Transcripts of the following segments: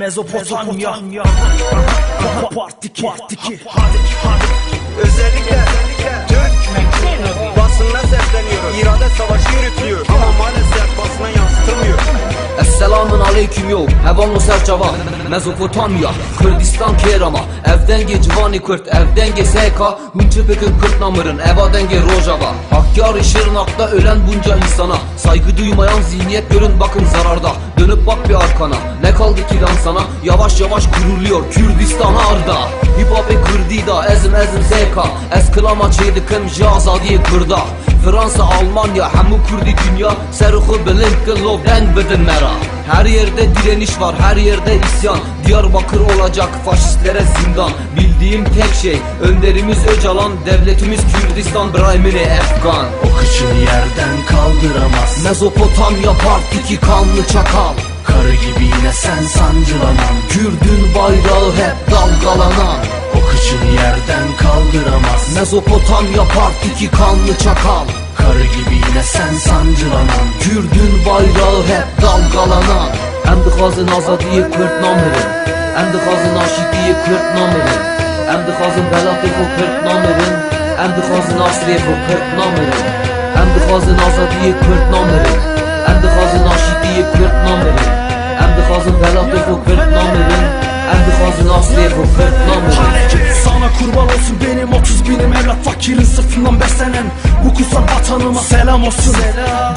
Mezopotamya. Part 2 Part 2 Hadi hadi Özellikle Türk basınına sesleniyoruz. İrade savaşı yürütülüyor ama maalesef basına yansıtılmıyor. Esselamun aleyküm yo. Hevan serçava Mezopotamya Kürdistan Kerama. Evden ge civani Kürt Evden ge seka Hunçı pekin Kürt namırın Evaden ge Rojava Hakkari Şırnak'ta ölen bunca insana. Saygı duymayan zihniyet görün bakın zararda. Dönüp bak bir arkana. Ne kaldı ki lan sana? Yavaş yavaş kuruluyor Kürdistan arda. Hip hop e Kürdida Ezim ezim zeka Esklama çeydikim Jazadiye Kürda Fransa, Almanya, hemu Kurdi dünya. Serhu bilin ki lov denk bedin mera. Her yerde direniş var, her yerde isyan. Diyarbakır olacak faşistlere zindan Bildiğim tek şey, önderimiz Öcalan Devletimiz Kürdistan, Brahmini Efgan. O kıçını yerden kaldıramaz. Mezopotamya part 2 kanlı çakal. Karı gibi yine sen sancılanan. Kürdün bayrağı hep dalgalanan. O kıçını yerden kaldıramaz. Mezopotamya part 2 kanlı çakal. Karı gibi yine sen sancılanan. Kürdün bayrağı hep dalgalanan. Em dixwazin azadiye Kürt namirin Em dixwazin aşiqiye Kürt namirin Em dixwazin belatê xwe Kürt namirin Em dixwazin asrê xwe Kürt namirin Em dixwazin azadiye Kürt namirin Em dixwazin aşiqiye Kürt namirin Em dixwazin belatê xwe Kürt namirin Em dixwazin asrê xwe Kürt namirin sana kurban olsun benim 30 binim. Evlat fakirin sırtından beslenen Kutsal vatanıma selam olsun.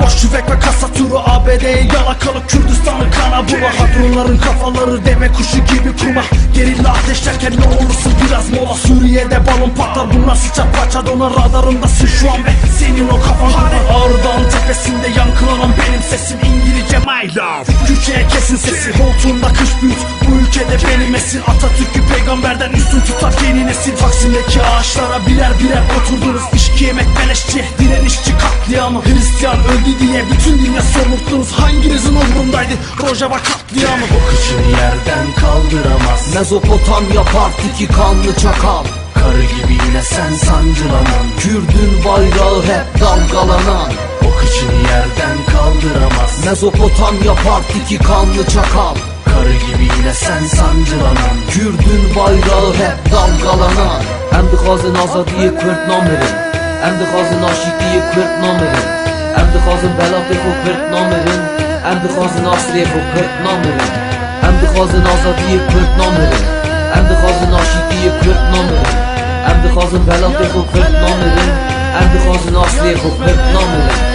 Boş tüfek ve kasa turu ABD'ye yalakalı Kürdistan'ı kana bula. Hadronların kafaları deve kuşu gibi kuma. Gerilla ateşlerken ne olursun biraz mola. Suriye'de balon patlar bunlar sıcak parça donar Radarındasın şu an ve senin o kafan duman Ağrı tepesinde yankılanan benim sesim İngilizce my love Kürtçe'ye kesin sesi Koltuğunda kış büyüt. Bu ülkede benim esin. Atatürk'ü peygamberden üstün tutar yeni nesil. Taksim'deki ağaçlara birer birer oturdunuz. İşki yemek beleşçi direnişçi katliamı. Hristiyan öldü diye bütün dünya somurttunuz Hanginizin umrundaydı? Rojava katliamı. O kıçını yerden kaldıramaz. Mezopotamya part 2 kanlı çakal. Karı gibi yine sen sancılanan. Kürdün bayrağı hep dalgalanan Kıçını yerden kaldıramaz Mezopotamya part 2 kanlı çakal. Karı gibi yine sen sancılanan Kürdün bayrağı hep dalgalanan. Em dixwazin azadiye Kürt namirin Em dixwazin aşiqiye Kürt namirin Em dixwazin belatê xwe Kürt namirin Em dixwazin asrê xwe Kürt namirin Em dixwazin azadiye Kürt namirin Em dixwazin aşiqiye Kürt namirin Em dixwazin belatê xwe Kürt namirin Em dixwazin asrê xwe Kürt namirin